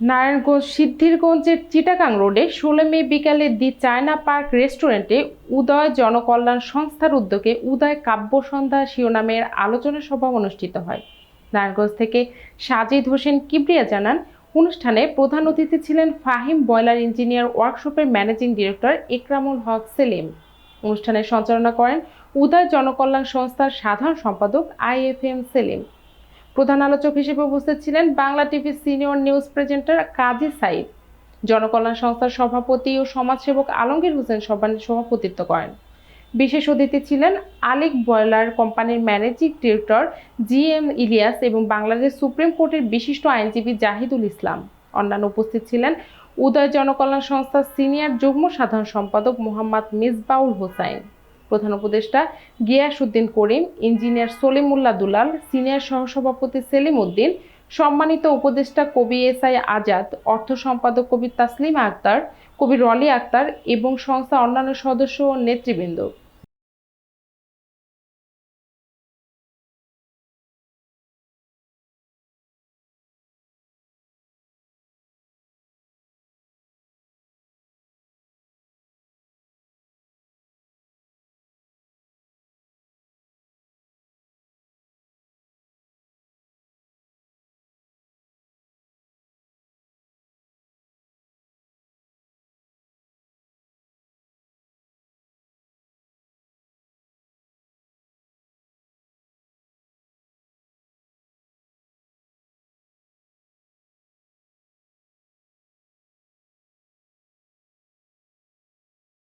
নারায়ণগঞ্জ সিদ্ধিরগঞ্জের চিটাগাং রোডে ষোলো মে বিকালে দি চায়না পার্ক রেস্টুরেন্টে উদয় জনকল্যাণ সংস্থার উদ্যোগে উদয় কাব্য সন্ধ্যা শিরোনামের আলোচনা সভা অনুষ্ঠিত হয়। নারায়ণগঞ্জ থেকে সাজিদ হোসেন কিবরিয়া জানান, অনুষ্ঠানে প্রধান অতিথি ছিলেন ফাহিম বয়লার ইঞ্জিনিয়ার ওয়ার্কশপের ম্যানেজিং ডিরেক্টর একরামুল হক সেলিম। অনুষ্ঠানে সঞ্চালনা করেন উদয় জনকল্যাণ সংস্থার সাধারণ সম্পাদক আইএফএম সেলিম। প্রধান আলোচক হিসেবে উপস্থিত ছিলেন বাংলা টিভির senior news presenter Kazi Sayeed. Janakalyan সংস্থার সভাপতি ও সমাজসেবক আলমগীর হোসেন সভায় সভাপতিত্ব করেন। বিশেষ অতিথি ছিলেন আলিক বয়লার কোম্পানির managing director G M Ilias এবং বাংলাদেশ সুপ্রিম কোর্টের বিশিষ্ট আইনজীবী জাহিদুল ইসলাম। অন্যান্য উপস্থিত ছিলেন উদয় জনকল্যাণ সংস্থার সিনিয়র যুগ্ম সাধারণ সম্পাদক মোহাম্মদ মিসবাউল হোসাইন। প্রধান উপদেষ্টা গিয়াসউদ্দিন করিম, ইঞ্জিনিয়ার সলিমুল্লাহ দুলাল, সিনিয়র সহসভাপতি সেলিম উদ্দিন সম্মানিত উপদেষ্টা কবি এস আই আজাদ, অর্থ সম্পাদক কবি তাসলিমা আক্তার, কবি রলি আক্তার এবং সংস্থা অন্যান্য সদস্য ও নেতৃবৃন্দ।